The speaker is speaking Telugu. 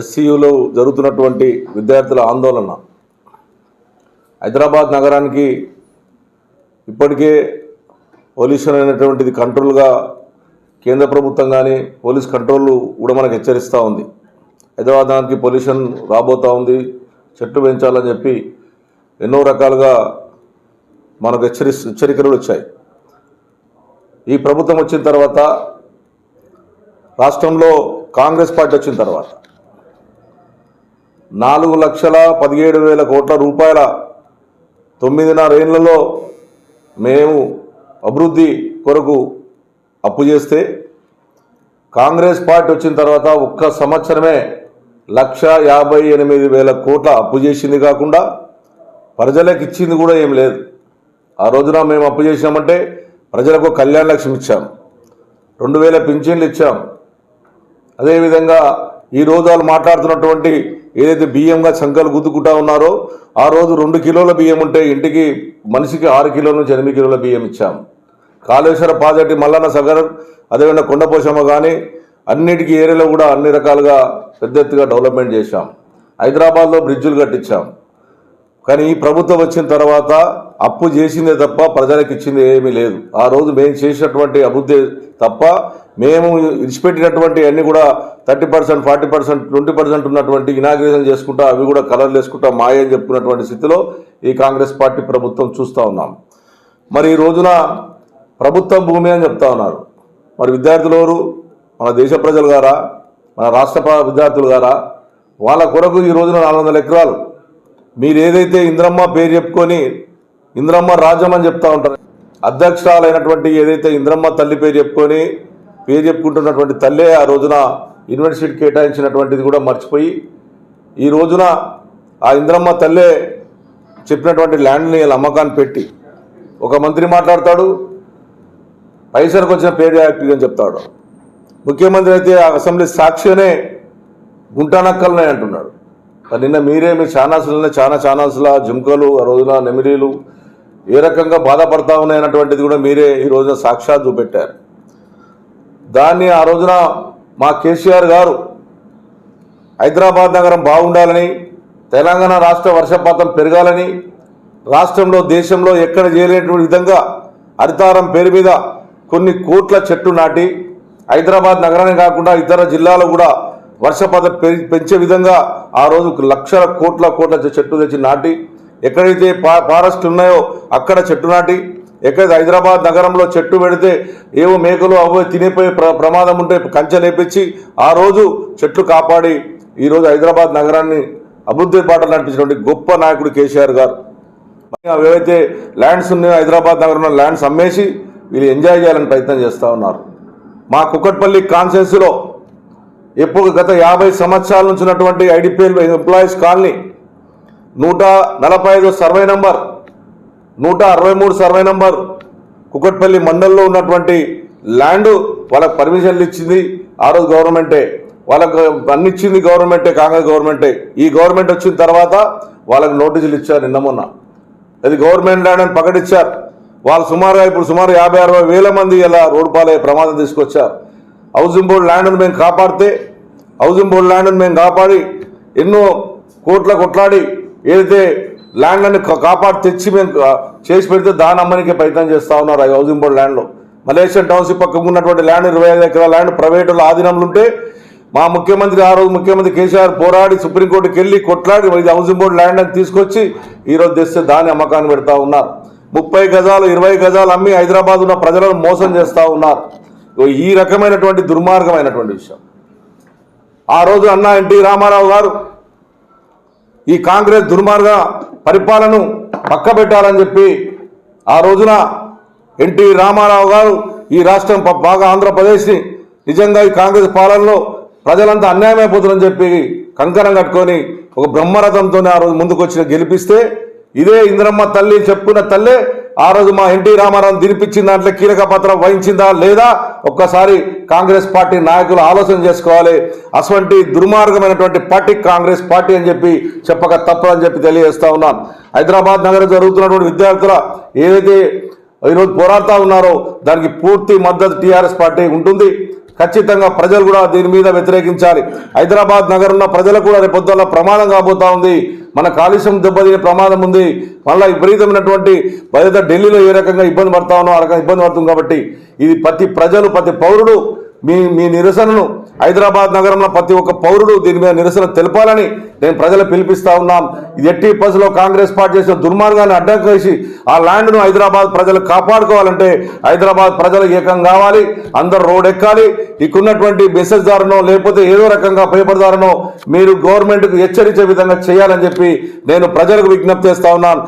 ఎస్సీయూలో జరుగుతున్నటువంటి విద్యార్థుల ఆందోళన. హైదరాబాద్ నగరానికి ఇప్పటికే పొల్యూషన్ అయినటువంటిది కంట్రోల్గా కేంద్ర ప్రభుత్వం కానీ పోలీస్ కంట్రోల్ కూడా మనకు హెచ్చరిస్తూ ఉంది. హైదరాబాద్ నగరానికి పొల్యూషన్ రాబోతూ ఉంది. చెట్లు పెంచాలని చెప్పి ఎన్నో రకాలుగా మనకు హెచ్చరి హెచ్చరికలు వచ్చాయి. ఈ ప్రభుత్వం వచ్చిన తర్వాత రాష్ట్రంలో కాంగ్రెస్ పార్టీ వచ్చిన తర్వాత నాలుగు లక్షల పదిహేడు వేల కోట్ల రూపాయల తొమ్మిదిన్నరేళ్ళలో మేము అభివృద్ధి కొరకు అప్పు చేస్తే కాంగ్రెస్ పార్టీ వచ్చిన తర్వాత ఒక్క సంవత్సరమే లక్ష యాభై ఎనిమిది వేల కోట్ల అప్పు చేసింది కాకుండా ప్రజలకు ఇచ్చింది కూడా ఏం లేదు. ఆ రోజున మేము అప్పు చేసినామంటే ప్రజలకు కళ్యాణ లక్ష్యం ఇచ్చాం. రెండు వేల పింఛన్లు ఇచ్చాం. అదేవిధంగా ఈ రోజు వాళ్ళు మాట్లాడుతున్నటువంటి ఏదైతే బియ్యంగా సంఖ్యలు గుద్దుకుంటా ఉన్నారో ఆ రోజు రెండు కిలోల బియ్యం ఉంటే ఇంటికి మనిషికి ఆరు కిలోల నుంచి ఎనిమిది కిలోల బియ్యం ఇచ్చాం. కాళేశ్వర ప్రాజెక్టు మల్లన్న సగర్ అదేవిధంగా కొండపోషమ్మ కానీ అన్నిటికీ ఏరియాలో కూడా అన్ని రకాలుగా పెద్ద ఎత్తుగా డెవలప్మెంట్ చేశాం. హైదరాబాద్లో బ్రిడ్జులు కట్టించాం. కానీ ఈ ప్రభుత్వం వచ్చిన తర్వాత అప్పు చేసిందే తప్ప ప్రజలకు ఇచ్చింది ఏమీ లేదు. ఆ రోజు మేము చేసినటువంటి అభివృద్ధి తప్ప మేము ఇచ్చిపెట్టినటువంటి అన్ని కూడా thirty percent forty percent twenty percent ఉన్నటువంటి ఇనాగ్రేషన్ చేసుకుంటా అవి కూడా కలర్లు వేసుకుంటా మాయని చెప్పుకున్నటువంటి స్థితిలో ఈ కాంగ్రెస్ పార్టీ ప్రభుత్వం చూస్తూ ఉన్నాం. మరి ఈ రోజున ప్రభుత్వం భూమి అని చెప్తా ఉన్నారు. మరి విద్యార్థులు ఎవరు? మన దేశ ప్రజలు గారా? మన రాష్ట్ర విద్యార్థులు గారా? వాళ్ళ కొరకు ఈ రోజున నాలుగు వందల ఎకరాలు. మీరు ఏదైతే ఇంద్రమ్మ పేరు చెప్పుకొని ఇంద్రమ్మ రాజ్యం అని చెప్తా ఉంటారు. అధ్యక్షురాలైనటువంటి ఏదైతే ఇంద్రమ్మ తల్లి పేరు చెప్పుకొని పేరు చెప్పుకుంటున్నటువంటి తల్లే ఆ రోజున యూనివర్సిటీ కేటాయించినటువంటిది కూడా మర్చిపోయి ఈ రోజున ఆ ఇంద్రమ్మ తల్లే చెప్పినటువంటి ల్యాండ్ని వీళ్ళ అమ్మకాన్ని పెట్టి ఒక మంత్రి మాట్లాడతాడు పైసలకు వచ్చిన పేరు యాక్టివ్ అని చెప్తాడు. ముఖ్యమంత్రి అయితే ఆ అసెంబ్లీ సాక్షినే గుంటానక్కలనే అంటున్నాడు. నిన్న మీరే మీ ఛానల్స్లోనే చాలా ఛానల్స్ల జుంకలు ఆ రోజున నెమిలీలు ఏ రకంగా బాధపడతా ఉన్నాయన్నటువంటిది కూడా మీరే ఈ రోజున సాక్షాత్ చూపెట్టారు. దాన్ని ఆ రోజున మా కేసీఆర్ గారు హైదరాబాద్ నగరం బాగుండాలని తెలంగాణ రాష్ట్ర వర్షపాతం పెరగాలని రాష్ట్రంలో దేశంలో ఎక్కడ చేయలేనటువంటి విధంగా హరితారం పేరు మీద కొన్ని కోట్ల చెట్టు నాటి హైదరాబాద్ నగరాన్ని కాకుండా ఇతర జిల్లాలో కూడా వర్షపాతం పెంచే విధంగా ఆ రోజు లక్షల కోట్ల కోట్ల చెట్టు తెచ్చి నాటి ఎక్కడైతే పా ఫారెస్ట్ ఉన్నాయో అక్కడ చెట్టు నాటి ఎక్కడైతే హైదరాబాద్ నగరంలో చెట్టు పెడితే ఏవో మేకలు అవో తినిపోయే ప్ర ప్రమాదం ఉంటే కంచె లేపించి ఆ రోజు చెట్లు కాపాడి ఈరోజు హైదరాబాద్ నగరాన్ని అభివృద్ధి బాటలు నడిపించినటువంటి గొప్ప నాయకుడు కేసీఆర్ గారు. అవి ఏవైతే ల్యాండ్స్ ఉన్నాయో హైదరాబాద్ నగరంలో ల్యాండ్స్ అమ్మేసి వీళ్ళు ఎంజాయ్ చేయాలని ప్రయత్నం చేస్తూ ఉన్నారు. మా కుక్కట్పల్లి కాన్సెన్స్లో ఎప్పుడు గత యాభై సంవత్సరాల నుంచి ఉన్నటువంటి ఐడిపిఎల్ ఎంప్లాయీస్ కాలనీ నూట నలభై ఐదు సర్వే నంబర్ నూట అరవై మూడు సర్వే నంబర్. కుకట్పల్లి మండల్లో ఉన్నటువంటి ల్యాండ్ వాళ్ళకి పర్మిషన్లు ఇచ్చింది ఆ రోజు గవర్నమెంటే. వాళ్ళకు అన్ని ఇచ్చింది గవర్నమెంటే కాంగ్రెస్ గవర్నమెంటే. ఈ గవర్నమెంట్ వచ్చిన తర్వాత వాళ్ళకి నోటీసులు ఇచ్చారు నిన్న మొన్న. అది గవర్నమెంట్ ల్యాండ్ అని పకటిచ్చారు. వాళ్ళు సుమారుగా ఇప్పుడు సుమారు యాభై అరవై వేల మంది ఇలా రోడ్డు పాలే ప్రమాదం తీసుకొచ్చారు. హౌసింగ్ బోర్డు ల్యాండ్ను మేము కాపాడితే హౌసింగ్ బోర్డు ల్యాండ్ను మేము కాపాడి ఎన్నో కోట్ల కొట్లాడి ఏదైతే ల్యాండ్ అని కాపాడు తెచ్చి మేము చేసి పెడితే దాని అమ్మనికే ప్రయత్నం చేస్తూ ఉన్నారు ఆ హౌసింగ్ బోర్డు ల్యాండ్లో మలేషియన్ టౌన్షిప్ పక్కకు ఉన్నటువంటి ల్యాండ్ ఇరవై ఐదు ఎకరాల ల్యాండ్ ప్రైవేటుల ఆధీనంలో ఉంటే మా ముఖ్యమంత్రి ఆ రోజు ముఖ్యమంత్రి కేసీఆర్ పోరాడి సుప్రీంకోర్టుకి వెళ్ళి కొట్లాడి ఇది హౌసింగ్ బోర్డు ల్యాండ్ అని తీసుకొచ్చి ఈరోజు తెస్తే దాని అమ్మకాన్ని పెడతా ఉన్నారు. ముప్పై గజాలు ఇరవై గజాలు అమ్మి హైదరాబాద్ ఉన్న ప్రజలను మోసం చేస్తూ ఉన్నారు. ఈ రకమైనటువంటి దుర్మార్గమైనటువంటి విషయం. ఆ రోజు అన్న ఎన్టీ రామారావు గారు ఈ కాంగ్రెస్ దుర్మార్గ పరిపాలనను పక్కబెట్టాలని చెప్పి ఆ రోజున ఎన్టీ రామారావు గారు ఈ రాష్ట్రం బాగా ఆంధ్రప్రదేశ్ని నిజంగా ఈ కాంగ్రెస్ పాలనలో ప్రజలంతా అన్యాయమైపోతుందని చెప్పి కంకణం కట్టుకొని ఒక బ్రహ్మరథంతో ఆ రోజు ముందుకు వచ్చిన గెలిపిస్తే ఇదే ఇంద్రమ్మ తల్లి చెప్పుకున్న తల్లే ఆ రోజు మా ఎన్టీ రామారావు దినిపించిన దాంట్లో కీలక పాత్ర వహించిందా లేదా? ఒక్కసారి కాంగ్రెస్ పార్టీ నాయకులు ఆలోచన చేసుకోవాలి. అటువంటి దుర్మార్గమైనటువంటి పార్టీ కాంగ్రెస్ పార్టీ అని చెప్పి చెప్పక తప్పదని చెప్పి తెలియజేస్తా ఉన్నాను హైదరాబాద్ నగరం జరుగుతున్నటువంటి విద్యార్థుల ఏదైతే ఈరోజు పోరాడుతూ ఉన్నారో దానికి పూర్తి మద్దతు టీఆర్ఎస్ పార్టీ ఉంటుంది. ఖచ్చితంగా ప్రజలు కూడా దీని మీద వ్యతిరేకించాలి. హైదరాబాద్ నగరంలో ప్రజలకు కూడా రేపొద్దున ప్రమాదం కాబోతా ఉంది. మన కాలుష్యం దెబ్బతినే ప్రమాదం ఉంది. మళ్ళీ విపరీతమైనటువంటి ఏదైతే ఢిల్లీలో ఏ రకంగా ఇబ్బంది పడతా ఉన్నో ఆ రకంగా ఇబ్బంది పడుతుంది కాబట్టి ఇది ప్రతి ప్రజలు ప్రతి పౌరుడు మీ మీ నిరసనను హైదరాబాద్ నగరంలో ప్రతి ఒక్క పౌరుడు దీని మీద నిరసన తెలపాలని నేను ప్రజలు పిలిపిస్తా ఉన్నాం. ఎట్టి పసులో కాంగ్రెస్ పార్టీ చేసిన దుర్మార్గాన్ని అడ్డం వేసి ఆ ల్యాండ్ను హైదరాబాద్ ప్రజలు కాపాడుకోవాలంటే హైదరాబాద్ ప్రజలు ఏకం కావాలి అందరు రోడ్ ఎక్కాలి. ఇక్కడున్నటువంటి మెసేజ్ దారునో లేకపోతే ఏదో రకంగా పేపర్ మీరు గవర్నమెంట్కు హెచ్చరించే విధంగా చేయాలని చెప్పి నేను ప్రజలకు విజ్ఞప్తి చేస్తా ఉన్నాను.